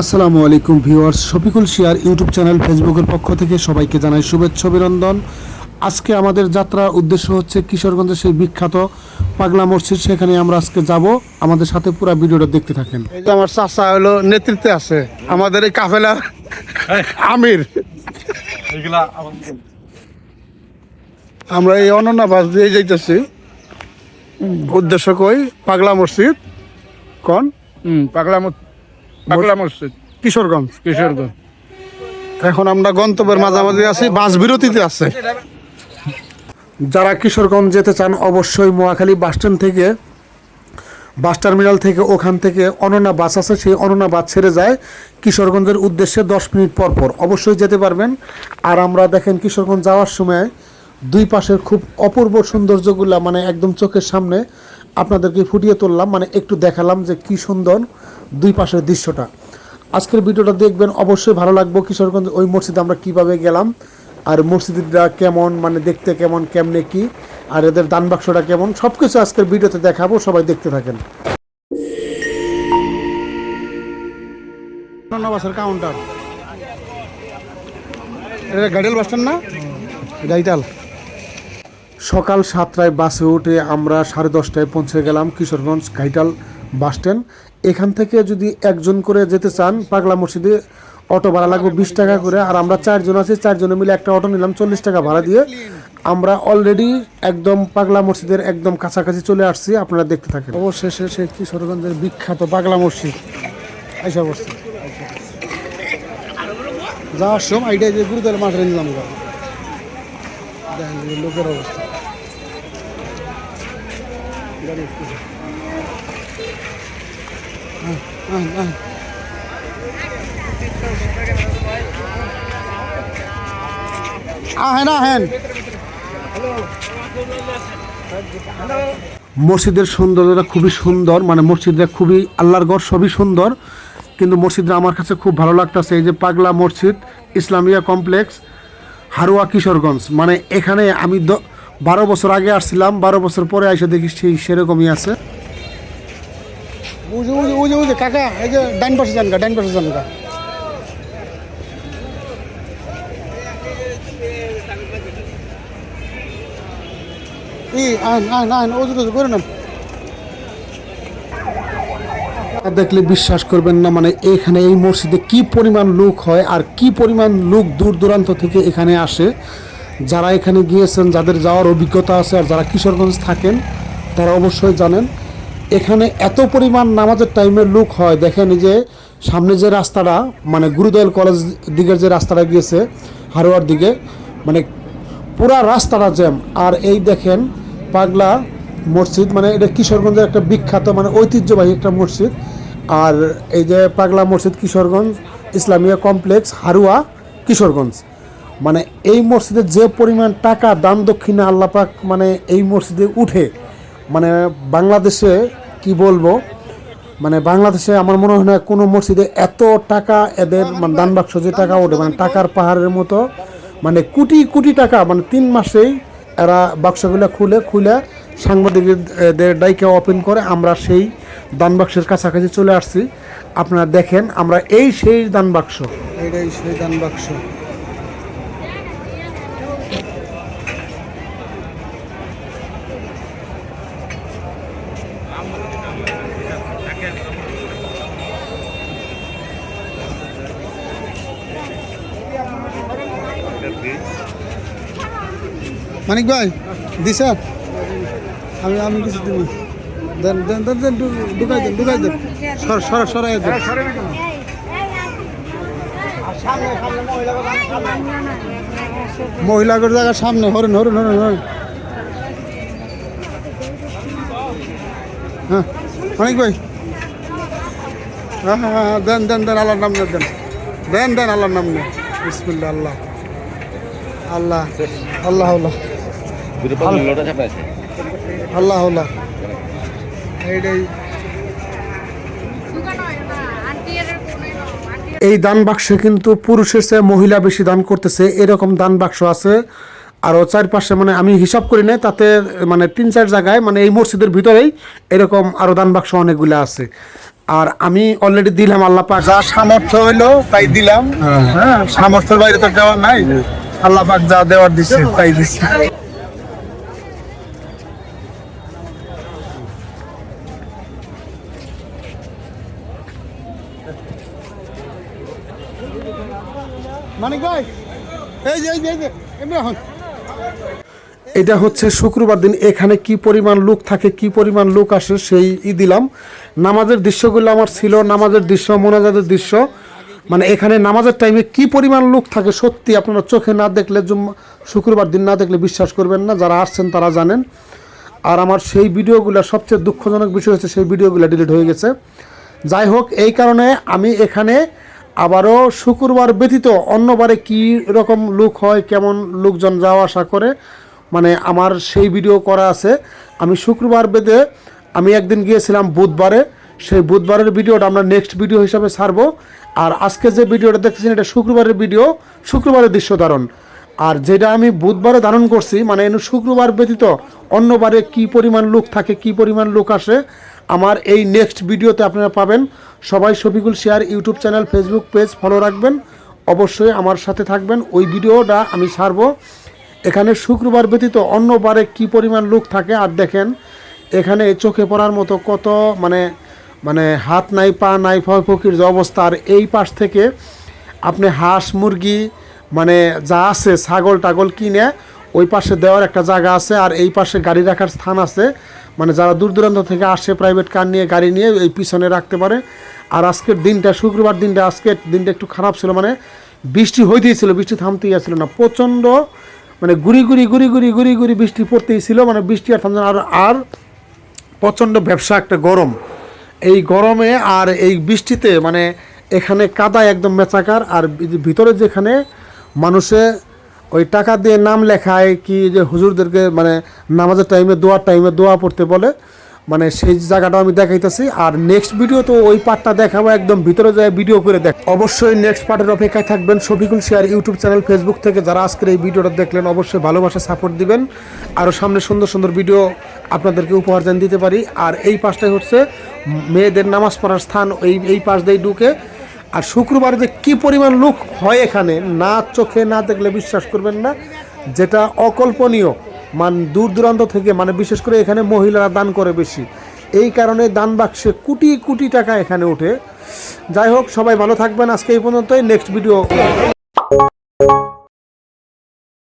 আসসালামু আলাইকুম viewers Shafiqul share YouTube channel ফেসবুকের পক্ষ থেকে সবাইকে জানাই শুভেচ্ছা অভিনন্দন। আজকে আমাদের যাত্রা উদ্দেশ্য হচ্ছে কিশোরগঞ্জের সেই বিখ্যাত পাগলা মসজিদ সেখানে আমরা আজকে যাব। আমাদের সাথে পুরো ভিডিওটা দেখতে থাকেন। এই যে আমার চাচা হলো নেতৃত্বে আছে। আমাদের এই কাফেলা আমির। আমরা এই অনন্যা বাস দিয়ে যাইতেছি। উদ্দেশ্য কই? পাগলা মসজিদ। কোন? পাগলা মস- পাগলা মসজিদ। কিশোরগঞ্জ। কিশোরগঞ্জ। এখন আমরা গন্তব্যের মাঝামাঝি আছি বাস বিরতিতে আছে। যারা কিশোরগঞ্জ যেতে চান অবশ্যই মোয়াখালী বাসস্ট্যান্ড থেকে বাস টার্মিনাল থেকে ওখান থেকে অনন্যা বাস আছে সেই অনন্যা বাস ছেড়ে যায় কিশোরগঞ্জের উদ্দেশ্যে দশ মিনিট পর পর। অবশ্যই যেতে পারবেন। আর আমরা দেখেন কিশোরগঞ্জ যাওয়ার সময় দুই পাশের খুব অপূর্ব সৌন্দর্যগুলা মানে একদম চোখের সামনে আপনাদেরকে ফুটিয়ে তুললাম মানে একটু দেখালাম যে কি সুন্দর দুই পাশের দৃশ্যটা। আজকের ভিডিওটা দেখবেন অবশ্যই ভালো লাগবে। কিশোরগঞ্জ ওই মসজিদে আমরা কীভাবে গেলাম আর মসজিদটা কেমন মানে দেখতে কেমন কেমনে কি আর এদের দান বাক্সটা কেমন সব কিছু আজকের ভিডিওতে দেখাবো সবাই দেখতে থাকেন। বাসের কাউন্টার এটা গাড়িয়াল বাস স্ট্যান্ড না? গাইটাল সকাল সাতটায় বাসে উঠে আমরা সাড়ে দশটায় পৌঁছে গেলাম কিশোরগঞ্জ ঘাইটাল বাস স্ট্যান্ড। এখান থেকে যদি একজন করে যেতে চান, পাগলা মসজিদে অটো ভাড়া লাগবে বিশ টাকা করে। আর আমরা চারজন আছি, চারজনে মিলে একটা অটো নিলাম, চল্লিশ টাকা ভাড়া দিয়ে। আমরা অলরেডি একদম পাগলা মসজিদের একদম কাছাকাছি চলে আসছি, আপনারা দেখতে থাকেন। অবশেষে সেই কিশোরগঞ্জের বিখ্যাত পাগলা মসজিদ। আইসা যাওয়ার সময় আইডিয়া যে গুরুদল মাঠে নিলাম লোকের অবস্থা। মসজিদের সৌন্দর্যটা খুবই সুন্দর মানে মসজিদটা খুবই আল্লাহর ঘর, সবই সুন্দর। কিন্তু মসজিদটা আমার কাছে খুব ভালো লাগতেছে, এই যে পাগলা মসজিদ, ইসলামিয়া কমপ্লেক্স, হারোয়া কিশোরগঞ্জ। মানে এখানে আমি বারো বছর আগে আসছিলাম, বারো বছর পরে এসে দেখি সেই সেরকমই আছে। ওই কাকা, এই যে ডাইন পাশে ডাইন পাশে দেখলে বিশ্বাস করবেন না মানে এখানে এই মসজিদে কি পরিমাণ লোক হয় আর কি পরিমাণ লোক দূর দূরান্ত থেকে এখানে আসে। যারা এখানে গিয়েছেন, যাদের যাওয়ার অভিজ্ঞতা আছে আর যারা কিশোরগঞ্জ থাকেন, তারা অবশ্যই জানেন। এখানে এত পরিমাণ নামাজের টাইমের লুক হয়। দেখেন যে সামনে যে রাস্তাটা মানে গুরুদয়াল কলেজ দিকের যে রাস্তাটা গিয়েছে, হারোয়ার দিকে মানে পুরা রাস্তাটা জ্যাম। আর এই দেখেন পাগলা মসজিদ মানে এটা কিশোরগঞ্জের একটা বিখ্যাত মানে ঐতিহ্যবাহী একটা মসজিদ। আর এই যে পাগলা মসজিদ কিশোরগঞ্জ, ইসলামিয়া কমপ্লেক্স, হারুয়া কিশোরগঞ্জ। মানে এই মসজিদে যে পরিমাণ টাকা দান দক্ষিণা আল্লাপাক মানে এই মসজিদে উঠে মানে বাংলাদেশে কি বলব মানে বাংলাদেশে আমার মনে হয় না কোনো মসজিদে এত টাকা এদের মানে দান বাক্স যে টাকা ওঠে মানে টাকার পাহাড়ের মতো মানে কোটি কোটি টাকা মানে তিন মাসেই এরা বাক্সগুলো খুলে খুলে সাংবাদিকদের ডাইকে ওপেন করে আমরা সেই দান বাক্সের কাছাকাছি চলে আসছি। আপনারা দেখেন আমরা এই সেই দান বাক্স। এইটাই সেই দান বাক্স। মানিক ভাই দিছে আমি আমি কিছু দিব। দেন দেন দেন দেন ঢুকাই দেন ঢুকাই দেন। সর সর, সরাই দেন। মহিলাদের জায়গার সামনে, হরেন হরেন হরেন হরেন। হ্যাঁ অনেক ভাই। হ্যাঁ হ্যাঁ হ্যাঁ দেন দেন দেন আল্লাহর নাম দেন। দেন দেন আল্লাহর নাম নেন। বিসমিল্লা আল্লাহ। আল্লাহ আল্লাহ আল্লাহ। আল্লাহ। আল্লাহ এইটাই এই দান বাক্সে কিন্তু পুরুষের চেয়ে মহিলা বেশি দান করতেছে এরকম দান বাক্স আছে। আরও চারপাশে মানে আমি হিসাব করি নাই তাতে মানে তিন চার জায়গায় মানে এই মসজিদের ভিতরেই এরকম আরও দান বাক্স অনেকগুলো আছে। আর আমি অলরেডি দিলাম আল্লাহ পাক। যা সামর্থ্য হইল তাই দিলাম। হ্যাঁ। সামর্থ্যের বাইরে তো দেওয়ার নাই। আল্লাহ পাক যা দেওয়ার দিছে তাই দিচ্ছে মানিক ভাই এই যে এই যে এই যে এমনি এখন এটা হচ্ছে শুক্রবার দিন। এখানে কি পরিমাণ লোক থাকে, কি পরিমাণ লোক আসে সেই ই দিলাম। নামাজের দৃশ্যগুলো আমার ছিল, নামাজের দৃশ্য, মোনাজাতের দৃশ্য। মানে এখানে নামাজের টাইমে কি পরিমাণ লোক থাকে সত্যি আপনারা চোখে না দেখলে শুক্রবার দিন না দেখলে বিশ্বাস করবেন না, যারা আসছেন তারা জানেন। আর আমার সেই ভিডিওগুলো সবচেয়ে দুঃখজনক বিষয় হচ্ছে সেই ভিডিওগুলো ডিলিট হয়ে গেছে। যাই হোক, এই কারণে আমি এখানে আবারও শুক্রবার ব্যতীত অন্যবারে কি রকম লোক হয়, কেমন লোকজন যাওয়া আসা করে মানে আমার সেই ভিডিও করা আছে। আমি শুক্রবার বেদে আমি একদিন গিয়েছিলাম বুধবারে। সেই বুধবারের ভিডিওটা আমরা নেক্সট ভিডিও হিসাবে ছাড়বো। আর আজকে যে ভিডিওটা দেখতেছেন, এটা শুক্রবারের ভিডিও শুক্রবারের দৃশ্য ধারণ। আর যেটা আমি বুধবারে ধারণ করছি মানে শুক্রবার ব্যতীত অন্যবারে কি পরিমাণ লোক থাকে, কি পরিমাণ লোক আসে, আমার এই নেক্সট ভিডিওতে আপনারা পাবেন। সবাই Shafiqul share YouTube channel Facebook page follow রাখবেন। অবশ্যই আমার সাথে থাকবেন। ওই ভিডিওটা আমি ছাড়বো। এখানে শুক্রবার ব্যতীত অন্য বারে কী পরিমাণ লোক থাকে? আর দেখেন, এখানে চোখে পড়ার মতো কত মানে মানে হাত নাই, পা নাই ফয় ফকির যে অবস্থা। আর এই পাশ থেকে আপনি হাঁস, মুরগি মানে যা আছে, ছাগল, টাগল কিনে ওই পাশে দেওয়ার একটা জায়গা আছে। আর এই পাশে গাড়ি রাখার স্থান আছে। মানে যারা দূর দূরান্ত থেকে আসে প্রাইভেট কার নিয়ে গাড়ি নিয়ে এই পিছনে রাখতে পারে। আর আজকের দিনটা, শুক্রবার দিনটা, আজকের দিনটা একটু খারাপ ছিল। মানে বৃষ্টি হইতেই ছিল, বৃষ্টি থামতেই আসছিল না। প্রচণ্ড মানে গুড়ি গুড়ি গুড়ি গুড়ি গুড়ি গুড়ি বৃষ্টি পড়তেই ছিল মানে বৃষ্টি আর থামছে। আর আর প্রচণ্ড ব্যবসা একটা গরম এই গরমে আর এই বৃষ্টিতে মানে এখানে কাদা একদম মেচাকার, আর ভিতরে যেখানে মানুষে ওই টাকা দিয়ে নাম লেখায় কি যে হুজুরদেরকে মানে নামাজের টাইমে দোয়ার টাইমে দোয়া পড়তে বলে মানে সেই জায়গাটাও আমি দেখাইতেছি। আর নেক্সট ভিডিও তো ওই পার্টটা দেখাবো, একদম ভিতরে যায় ভিডিও করে দেখ। অবশ্যই নেক্সট পার্টের অপেক্ষায় থাকবেন Shafiqul share YouTube channel Facebook থেকে। যারা আজকের এই ভিডিওটা দেখলেন, অবশ্যই ভালোবাসা সাপোর্ট দিবেন। আরও সামনে সুন্দর সুন্দর ভিডিও আপনাদেরকে উপহার যেন দিতে পারি। আর এই পাশটাই হচ্ছে মেয়েদের নামাজ পড়ার স্থান এই এই পাশ দিয়ে ঢুকে। আর শুক্রবার যে কী পরিমাণ লোক হয় এখানে, না চোখে না দেখলে বিশ্বাস করবেন না, যেটা অকল্পনীয়। মান দূর দূরান্ত থেকে মানে বিশেষ করে এখানে মহিলারা দান করে বেশি। এই কারণে দান বাক্সে কোটি কোটি টাকা এখানে ওঠে। যাই হোক, সবাই ভালো থাকবেন। আজকে এই পর্যন্তই। Next video